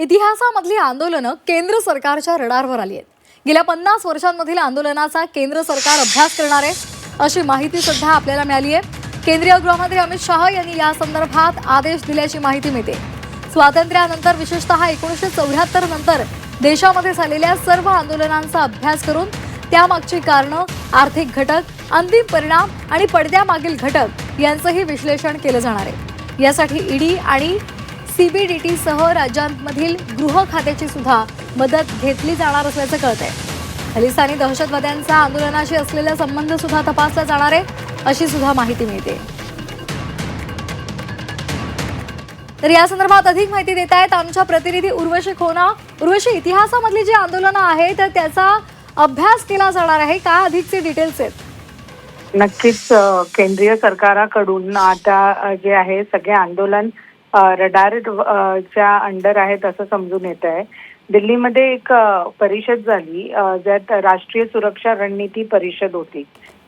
इतिहासामधली आंदोलनं केंद्र सरकारच्या रडारवर आली आहेत. गेल्या पन्नास वर्षांमधील आंदोलनाचा केंद्र सरकार अभ्यास करणार आहे अशी माहिती सध्या आपल्याला मिळाली आहे. केंद्रीय गृहमंत्री अमित शहा यांनी या संदर्भात आदेश दिल्याची माहिती मिळते. स्वातंत्र्यानंतर विशेषतः एकोणीसशे चौऱ्याहत्तर नंतर देशामध्ये झालेल्या सर्व आंदोलनांचा अभ्यास करून त्यामागची कारणं आर्थिक घटक अंतिम परिणाम आणि पडद्यामागील घटक यांचंही विश्लेषण केलं जाणार आहे. यासाठी ईडी आणि सीबीडीटीसह राज्यांमधील गृह खात्याची सुद्धा मदत घेतली जाणार असल्याचं कळत आहे खलिस्तानी दहशतवाद्यांचा आंदोलनाशी असलेला संबंध सुद्धा तपासला जाणार आहे अशी सुद्धा माहिती मिळते. तर या संदर्भात अधिक माहिती देत आहेत आमच्या प्रतिनिधी उर्वशी खोना. उर्वशी इतिहासामधली जी आंदोलनं आहेत तर त्याचा अभ्यास केला जाणार आहे. काय अधिकचे डिटेल्स आहेत? नक्कीच केंद्रीय सरकाराकडून आता जे आहे सगळे आंदोलन रडार च्या अंडर आहेत असं समजून येत आहे. दिल्लीमध्ये एक परिषद झाली ज्यात राष्ट्रीय सुरक्षा रणनीती परिषद होती.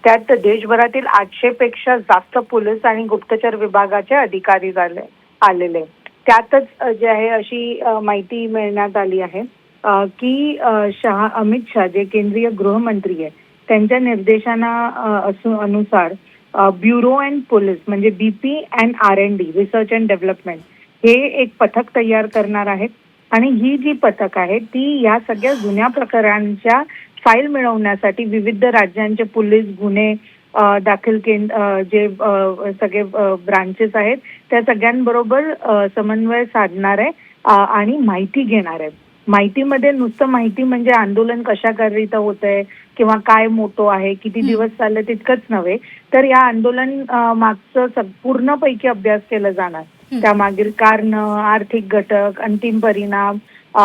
त्यात देशभरातील आठशे पेक्षा जास्त पोलीस आणि गुप्तचर विभागाचे अधिकारी झाले आलेले त्यातच जे आहे अशी माहिती मिळण्यात आली आहे की शहा अमित शहा जे केंद्रीय गृहमंत्री आहे त्यांच्या निर्देशांना अनुसार ब्युरो अँड पोलीस म्हणजे B P and R N D research and development हे एक पथक तयार करणार आहेत. आणि ही जी पथक आहे ती या सगळ्या जुन्या प्रकारांच्या फाईल मिळवण्यासाठी विविध राज्यांचे पोलीस गुन्हे दाखल केंद्र जे सगळे ब्रांचेस आहेत त्या सगळ्यांबरोबर समन्वय साधणार आहे आणि माहिती घेणार आहे माहितीमध्ये नुसतं माहिती म्हणजे आंदोलन कशाकरिता होत आहे किंवा काय मोठो आहे किती दिवस चाललं तितकंच नव्हे. तर या आंदोलन अ, मागचं सग- पूर्णपैकी अभ्यास केला जाणार. त्यामागील कारण आर्थिक घटक अंतिम परिणाम अ,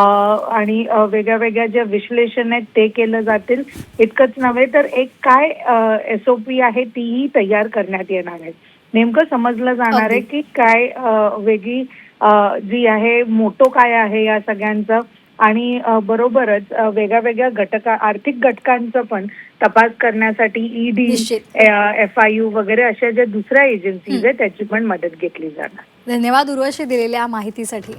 आणि अ, वेगळ्या वेगळ्या ज्या विश्लेषण आहेत ते केलं जातील. इतकंच नव्हे तर एक काय एस ओ पी आहे तीही तयार करण्यात येणार आहे. नेमकं समजलं जाणार आहे की काय अ, वेगळी अ, जी आहे मोठो काय आहे या सगळ्यांचं. आणि बरोबरच वेगळ्या वेगळ्या घटका आर्थिक घटकांचं पण तपास करण्यासाठी ईडी. एफ आय यू वगैरे अशा ज्या दुसऱ्या एजन्सीज आहेत त्याची पण मदत घेतली जाणार. धन्यवाद उर्वशी दिलेल्या माहितीसाठी.